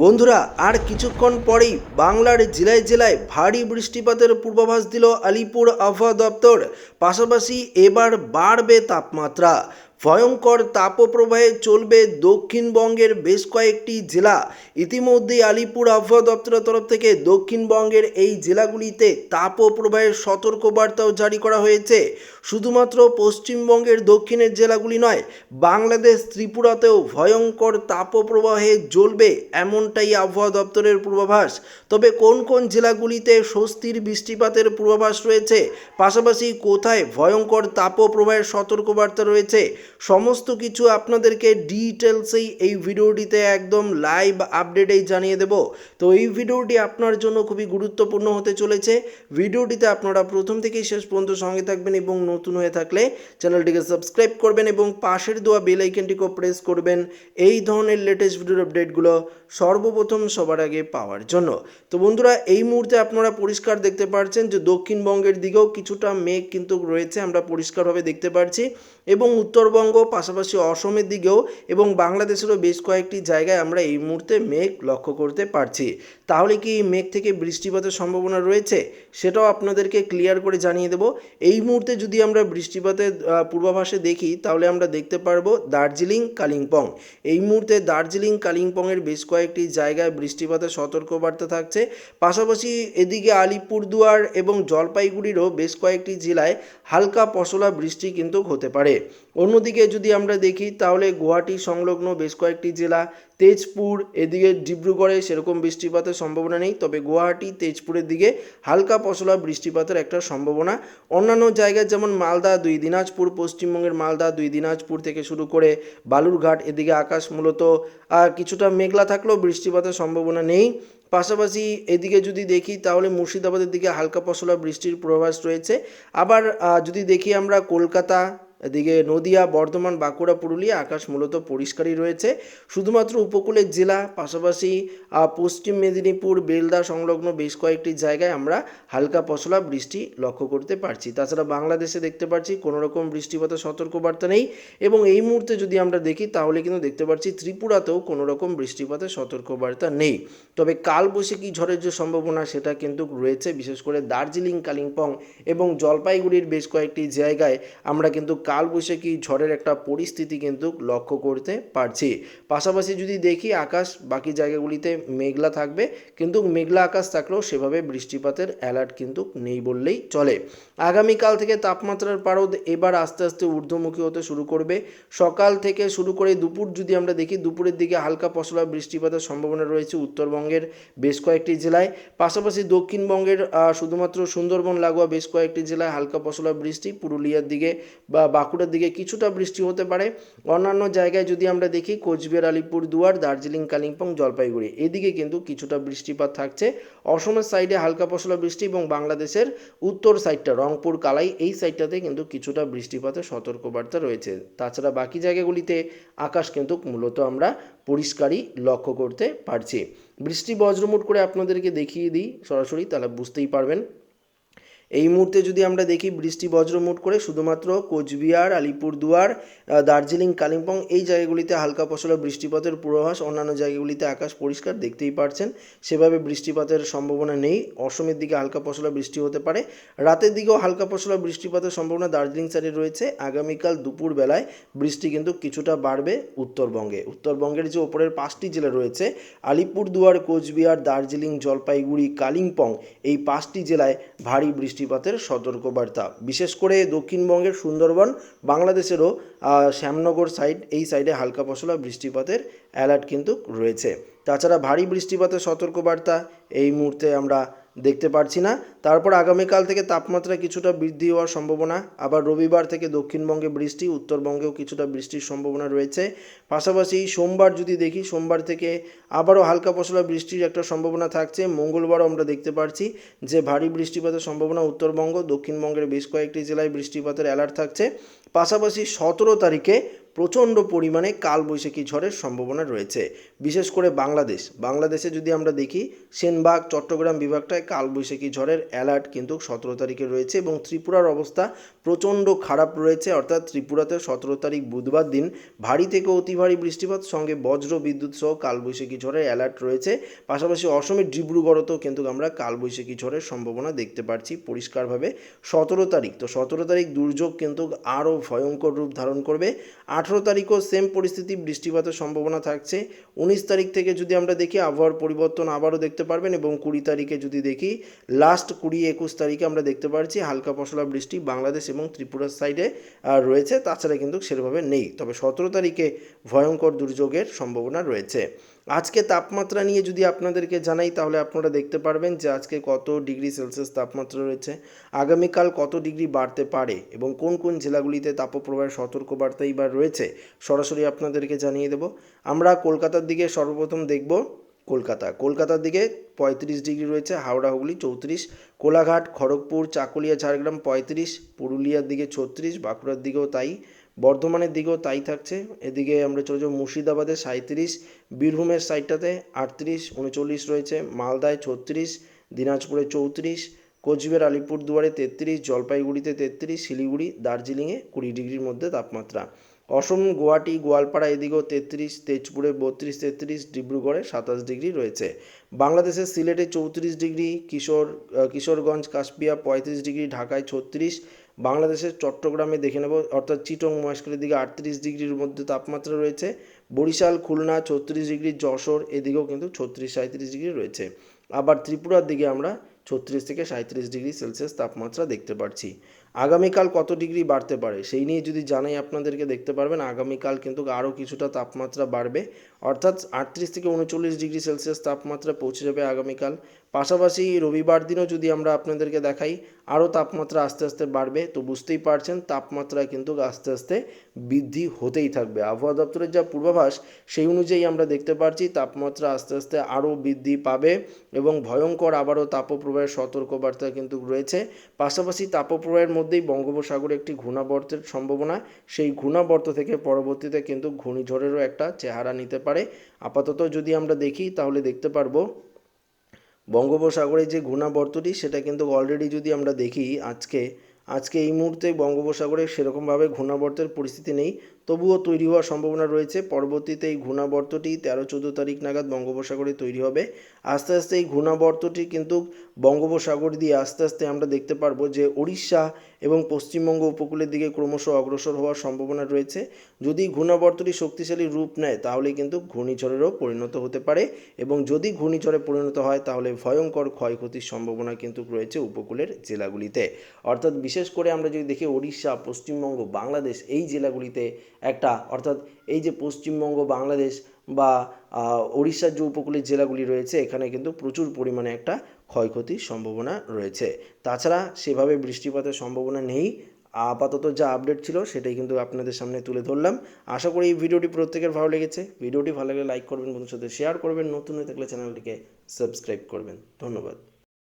বন্ধুরা, আর কিছুক্ষণ পরেই বাংলার জেলায় জেলায় ভারী বৃষ্টিপাতের পূর্বাভাস দিল আলিপুর আবহাওয়া দপ্তর। পাশাপাশি এবার বাড়বে তাপমাত্রা। ভয়ঙ্কর তাপপ্রবাহে চলবে দক্ষিণবঙ্গের বেশ কয়েকটি জেলা। ইতিমধ্যেই আলিপুর আবহাওয়া দপ্তরের তরফ থেকে দক্ষিণবঙ্গের এই জেলাগুলিতে তাপপ্রবাহের সতর্কবার্তাও জারি করা হয়েছে। শুধুমাত্র পশ্চিমবঙ্গের দক্ষিণের জেলাগুলি নয়, বাংলাদেশ, ত্রিপুরাতেও ভয়ঙ্কর তাপপ্রবাহে জ্বলবে এমনটাই আবহাওয়া দপ্তরের পূর্বাভাস। তবে কোন কোন জেলাগুলিতে স্বস্তির বৃষ্টিপাতের পূর্বাভাস রয়েছে? পাশাপাশি কোথায় ভয়ঙ্কর তাপপ্রবাহের সতর্কবার্তা রয়েছে? সমস্ত কিছু আপনাদেরকে ডিটেলসেই এই ভিডিওটিতে একদম লাইভ আপডেটেই জানিয়ে দেব। তো এই ভিডিওটি আপনার জন্য খুবই গুরুত্বপূর্ণ হতে চলেছে। ভিডিওটিতে আপনারা প্রথম থেকেই শেষ পর্যন্ত সঙ্গে থাকবেন এবং নতুন হয়ে থাকলে চ্যানেলটিকে সাবস্ক্রাইব করবেন এবং পাশের দেওয়া বেল আইকনটিকেও প্রেস করবেন। এই ধরনের লেটেস্ট ভিডিওর আপডেটগুলো সর্বপ্রথম সবার আগে পাওয়ার জন্য। তো বন্ধুরা, এই মুহূর্তে আপনারা পরিষ্কার দেখতে পাচ্ছেন যে দক্ষিণবঙ্গের দিকেও কিছুটা মেঘ কিন্তু রয়েছে, আমরা পরিষ্কারভাবে দেখতে পাচ্ছি এবং উত্তরবঙ্গ, পাশাপাশি অসমের দিকেও এবং বাংলাদেশেরও বেশ কয়েকটি জায়গায় আমরা এই মুহূর্তে মেঘ লক্ষ্য করতে পারছি। তাহলে কি এই মেঘ থেকে বৃষ্টিপাতের সম্ভাবনা রয়েছে? সেটাও আপনাদেরকে ক্লিয়ার করে জানিয়ে দেব। এই মুহূর্তে যদি আমরা বৃষ্টিপাতের পূর্বাভাসে দেখি, তাহলে আমরা দেখতে পারব দার্জিলিং, কালিম্পং। এই মুহূর্তে দার্জিলিং, কালিম্পংয়ের বেশ কয়েকটি জায়গায় বৃষ্টিপাতের সতর্কবার্তা থাকছে। পাশাপাশি এদিকে আলিপুরদুয়ার এবং জলপাইগুড়িরও বেশ কয়েকটি জেলায় হালকা পশলা বৃষ্টি কিন্তু হতে পারে। অন্যদিকে যদি আমরা দেখি, তাহলে গুয়াহাটি সংলগ্ন বেশ কয়েকটি জেলা, তেজপুর, এদিকে ডিব্রুগড়ে সেরকম বৃষ্টিপাতের সম্ভাবনা নেই, তবে গুয়াহাটি, তেজপুরের দিকে হালকা পশলা বৃষ্টিপাতের একটা সম্ভাবনা। অন্যান্য জায়গায় যেমন মালদা দুই, দিনাজপুর, পশ্চিমবঙ্গের মালদা দুই, দিনাজপুর থেকে শুরু করে বালুরঘাট, এদিকে আকাশ মূলত কিছুটা মেঘলা থাকলেও বৃষ্টিপাতের সম্ভাবনা নেই। পাশাপাশি এদিকে যদি দেখি, তাহলে মুর্শিদাবাদের দিকে হালকা পশলা বৃষ্টির পূর্বাভাস রয়েছে। আবার যদি দেখি আমরা কলকাতা এদিকে নদিয়া, বর্ধমান, বাঁকুড়া, পুরুলিয়া আকাশ মূলত পরিষ্কারই রয়েছে। শুধুমাত্র উপকূলের জেলা, পাশাপাশি পশ্চিম মেদিনীপুর, বেলদা সংলগ্ন বেশ কয়েকটি জায়গায় আমরা হালকা পশলা বৃষ্টি লক্ষ্য করতে পারছি। তাছাড়া বাংলাদেশে দেখতে পাচ্ছি কোনো রকম বৃষ্টিপাতের সতর্কবার্তা নেই এবং এই মুহূর্তে যদি আমরা দেখি, তাহলে কিন্তু দেখতে পাচ্ছি ত্রিপুরাতেও কোনো রকম বৃষ্টিপাতের সতর্কবার্তা নেই। তবে কালবৈশাখী ঝড়ের যে সম্ভাবনা, সেটা কিন্তু রয়েছে। বিশেষ করে দার্জিলিং, কালিম্পং এবং জলপাইগুড়ির বেশ কয়েকটি জায়গায় আমরা কিন্তু কালবৈশাখী ঝড়ের একটা পরিস্থিতি কিন্তু লক্ষ্য করতে পারছি। পাশাপাশি যদি দেখি আকাশ, বাকি জায়গাগুলিতে মেঘলা থাকবে, কিন্তু মেঘলা আকাশ থাকলেও সেভাবে বৃষ্টিপাতের অ্যালার্ট কিন্তু নেই বললেই চলে। আগামীকাল থেকে তাপমাত্রার পারদ এবার আস্তে আস্তে ঊর্ধ্বমুখী হতে শুরু করবে। সকাল থেকে শুরু করে দুপুর যদি আমরা দেখি, দুপুরের দিকে হালকা পশলা বৃষ্টিপাতের সম্ভাবনা রয়েছে উত্তরবঙ্গের বেশ কয়েকটি জেলায়। পাশাপাশি দক্ষিণবঙ্গের শুধুমাত্র সুন্দরবন, লাগোয়া বেশ কয়েকটি জেলায় হালকা পশলা বৃষ্টি, পুরুলিয়ার দিকে বা বাঁকুড়ার দিকে কিছুটা বৃষ্টি হতে পারে। অন্যান্য জায়গায় যদি আমরা দেখি, কোচবিহার, আলিপুর, দুয়ার, দার্জিলিং, কালিম্পং, জলপাইগুড়ি, এদিকে কিন্তু কিছুটা বৃষ্টিপাত থাকছে। অসমের সাইডে হালকা পশলা বৃষ্টি এবং বাংলাদেশের উত্তর সাইডটা রংপুর, কালাই, এই সাইডটাতে কিন্তু কিছুটা বৃষ্টিপাতের সতর্কবার্তা রয়েছে। তাছাড়া বাকি জায়গাগুলিতে আকাশ কিন্তু মূলত আমরা পরিষ্কারই লক্ষ্য করতে পারছি। বৃষ্টি বজ্রমুট করে আপনাদেরকে দেখিয়ে দিই সরাসরি, তাহলে বুঝতেই পারবেন। এই মুহূর্তে যদি আমরা দেখি বৃষ্টি বজ্রমুট করে শুধুমাত্র কোচবিহার, আলিপুরদুয়ার দার্জিলিং, কালিম্পং এই জায়গাগুলিতে হালকা পশলা বৃষ্টিপাতের পূর্বাভাস, অন্যান্য জায়গাগুলিতে আকাশ পরিষ্কার দেখতেই পারছেন। সেভাবে বৃষ্টিপাতের সম্ভাবনা নেই। অসমের দিকে হালকা পশলা বৃষ্টি হতে পারে। রাতের দিকেও হালকা পশলা বৃষ্টিপাতের সম্ভাবনা দার্জিলিং সাইডে রয়েছে। আগামীকাল দুপুর বেলায় বৃষ্টি কিন্তু কিছুটা বাড়বে উত্তরবঙ্গে। উত্তরবঙ্গের যে ওপরের পাঁচটি জেলা রয়েছে, আলিপুরদুয়ার, কোচবিহার, দার্জিলিং, জলপাইগুড়ি, কালিম্পং এই পাঁচটি জেলায় ভারী বৃষ্টিপাতের সতর্কবার্তা। বিশেষ করে দক্ষিণবঙ্গের সুন্দরবন, বাংলাদেশেরও শ্যামনগর সাইড, এই সাইডে হালকা পশলা বৃষ্টিপাতের অ্যালার্ট কিন্তু রয়েছে। তাছাড়া ভারী বৃষ্টিপাতের সতর্কবার্তা, এই মুহূর্তে আমরা দেখতে পারছি না। তারপর আগামীকাল থেকে তাপমাত্রা কিছুটা বৃদ্ধি হওয়ার সম্ভাবনা। আবার রবিবার থেকে দক্ষিণবঙ্গে বৃষ্টি, উত্তরবঙ্গেও কিছুটা বৃষ্টির সম্ভাবনা রয়েছে। পাশাপাশি সোমবার যদি দেখি, সোমবার থেকে আবারও হালকা পশলা বৃষ্টির একটা সম্ভাবনা থাকছে। মঙ্গলবারও আমরা দেখতে পাচ্ছি যে ভারী বৃষ্টিপাতের সম্ভাবনা উত্তরবঙ্গ, দক্ষিণবঙ্গের বেশ কয়েকটি জেলায় বৃষ্টিপাতের অ্যালার্ট থাকছে। পাশাপাশি সতেরো তারিখে প্রচণ্ড পরিমাণে কালবৈশাখী ঝড়ের সম্ভাবনা রয়েছে। বিশেষ করে বাংলাদেশ। বাংলাদেশে যদি আমরা দেখি, সেনবাগ, চট্টগ্রাম বিভাগটায় কালবৈশাখী ঝড়ের অ্যালার্ট কিন্তু সতেরো তারিখে রয়েছে এবং ত্রিপুরার অবস্থা প্রচণ্ড খারাপ রয়েছে। অর্থাৎ ত্রিপুরাতে সতেরো তারিখ বুধবার দিন ভারী থেকে অতি ভারী বৃষ্টিপাত, সঙ্গে বজ্র বিদ্যুৎ সহ কালবৈশাখী ঝড়ের অ্যালার্ট রয়েছে। পাশাপাশি অসমের ডিব্রুগড়তেও কিন্তু আমরা কালবৈশাখী ঝড়ের সম্ভাবনা দেখতে পাচ্ছি পরিষ্কারভাবে। সতেরো তারিখ। তো সতেরো তারিখ দুর্যোগ কিন্তু আরও ভয়ঙ্কর রূপ ধারণ করবে। আঠেরো তারিখও সেম পরিস্থিতি, বৃষ্টিপাতের সম্ভাবনা থাকছে। উনিশ তারিখ থেকে যদি আমরা দেখি, আবহাওয়ার পরিবর্তন আবারও দেখতে পারবেন এবং কুড়ি তারিখে যদি দেখি লাস্ট কুড়ি একুশ তারিখে আমরা দেখতে পারছি হালকা পশলা বৃষ্টি বাংলাদেশ এবং ত্রিপুরার সাইডে রয়েছে। তাছাড়া কিন্তু সেভাবে নেই। তবে সতেরো তারিখে ভয়ঙ্কর দুর্যোগের সম্ভাবনা রয়েছে। আজকে তাপমাত্রা নিয়ে যদি আপনাদেরকে জানাই, তাহলে আপনারা দেখতে পারবেন যে আজকে কত ডিগ্রি সেলসিয়াস তাপমাত্রা রয়েছে, আগামীকাল কত ডিগ্রি বাড়তে পারে এবং কোন কোন জেলাগুলিতে তাপপ্রবাহের সতর্কবার্তাই বা রয়েছে, সরাসরি আপনাদেরকে জানিয়ে দেব। আমরা কলকাতার দিকে সর্বপ্রথম দেখব কলকাতা। কলকাতার দিকে পঁয়ত্রিশ ডিগ্রি রয়েছে, হাওড়া, হুগলি চৌত্রিশ, কোলাঘাট, খড়গপুর, চাকুলিয়া, ঝাড়গ্রাম পঁয়ত্রিশ, পুরুলিয়ার দিকে ছত্রিশ, বাঁকুড়ার দিকেও তাই। বর্ধমানের দিকেও তাই থাকছে। এদিকে আমরা চলে যাব মুর্শিদাবাদে সাঁত্রিশ বীরভূমের সাইডটাতে আটত্রিশ, উনচল্লিশ রয়েছে, মালদায় ছত্রিশ, দিনাজপুরে চৌত্রিশ, কোচবিহার, আলিপুরদুয়ারে তেত্রিশ, জলপাইগুড়িতে তেত্রিশ, শিলিগুড়ি, দার্জিলিংয়ে কুড়ি ডিগ্রির মধ্যে তাপমাত্রা। অসম, গুয়াহাটি, গোয়ালপাড়া এদিকেও তেত্রিশ, তেজপুরে বত্রিশ, তেত্রিশ, ডিব্রুগড়ে সাতাশ ডিগ্রি রয়েছে। বাংলাদেশের সিলেটে চৌত্রিশ ডিগ্রি, কিশোর কিশোরগঞ্জ, কাশপিয়া পঁয়ত্রিশ ডিগ্রি, ঢাকায় ছত্রিশ বাংলাদেশের চট্টগ্রামে দেখে নেব, অর্থাৎ চিটং মহেশখালীর দিকে আটত্রিশ ডিগ্রির মধ্যে তাপমাত্রা রয়েছে। বরিশাল, খুলনা ছত্রিশ ডিগ্রি, যশোর এদিকেও কিন্তু ছত্রিশ সাঁত্রিশ ডিগ্রি রয়েছে। আবার ত্রিপুরার দিকে আমরা ছত্রিশ থেকে সাঁত্রিশ ডিগ্রি সেলসিয়াস তাপমাত্রা দেখতে পাচ্ছি আগামীকাল কত ডিগ্রি বাড়তে পারে? সেই নিয়ে যদি জানাই আপনাদেরকে, দেখতে পারবেন আগামীকাল কিন্তু আরও কিছুটা তাপমাত্রা বাড়বে। অর্থাৎ আটত্রিশ থেকে উনচল্লিশ ডিগ্রি সেলসিয়াস তাপমাত্রা পৌঁছে যাবে আগামীকাল। পাশাপাশি রবিবার দিনও যদি আমরা আপনাদেরকে দেখাই, আরও তাপমাত্রা আস্তে আস্তে বাড়বে। তো বুঝতেই পারছেন, তাপমাত্রা কিন্তু আস্তে আস্তে বৃদ্ধি হতেই থাকবে। আবহাওয়া দপ্তরের যা পূর্বাভাস, সেই অনুযায়ী আমরা দেখতে পারছি, তাপমাত্রা আস্তে আস্তে আরও বৃদ্ধি পাবে এবং ভয়ঙ্কর আবারও তাপপ্রবাহের সতর্কবার্তা কিন্তু রয়েছে। পাশাপাশি তাপপ্রবাহের মধ্যেই বঙ্গোপসাগরে একটি ঘূর্ণাবর্তের সম্ভাবনা, সেই ঘূর্ণাবর্ত থেকে পরবর্তীতে কিন্তু ঘূর্ণিঝড়েরও একটা চেহারা নিতে পারে। আপাতত যদি আমরা দেখি, তাহলে দেখতে পারব বঙ্গোপসাগরে যে ঘূর্ণাবর্তটি, সেটা কিন্তু অলরেডি যদি আমরা দেখি, আজকে আজকে এই মুহূর্তে বঙ্গোপসাগরে সেরকমভাবে ঘূর্ণাবর্তের পরিস্থিতি নেই। তবুও তৈরি হওয়ার সম্ভাবনা রয়েছে। পরবর্তীতে এই ঘূর্ণাবর্তটি তেরো চোদ্দ তারিখ নাগাদ বঙ্গোপসাগরে তৈরি হবে। আস্তে আস্তে এই ঘূর্ণাবর্তটি কিন্তু বঙ্গোপসাগর দিয়ে আস্তে আস্তে আমরা দেখতে পারব যে উড়িষ্যা এবং পশ্চিমবঙ্গ উপকূলের দিকে ক্রমশ অগ্রসর হওয়ার সম্ভাবনা রয়েছে। যদি ঘূর্ণাবর্তটি শক্তিশালী রূপ নেয় তাহলে কিন্তু ঘূর্ণিঝড়েরও পরিণত হতে পারে এবং যদি ঘূর্ণিঝড়ে পরিণত হয়, তাহলে ভয়ঙ্কর ক্ষয়ক্ষতির সম্ভাবনা কিন্তু রয়েছে উপকূলের জেলাগুলিতে। অর্থাৎ বিশেষ করে আমরা যদি দেখি উড়িষ্যা পশ্চিমবঙ্গ, বাংলাদেশ এই জেলাগুলিতে একটা, অর্থাৎ এই যে পশ্চিমবঙ্গ, বাংলাদেশ বা উড়িষ্যার যে উপকূলের জেলাগুলি রয়েছে, এখানে কিন্তু প্রচুর পরিমাণে একটা ক্ষয়ক্ষতির সম্ভাবনা রয়েছে। তাছাড়া সেভাবে বৃষ্টিপাতের সম্ভাবনা নেই। আপাতত যা আপডেট ছিল, সেটাই কিন্তু আপনাদের সামনে তুলে ধরলাম। আশা করি এই ভিডিওটি প্রত্যেকের ভালো লেগেছে। ভিডিওটি ভালো লাগলে লাইক করবেন বন্ধুর সাথে শেয়ার করবেন। নতুন হয়ে থাকলে চ্যানেলটিকে সাবস্ক্রাইব করবেন। ধন্যবাদ।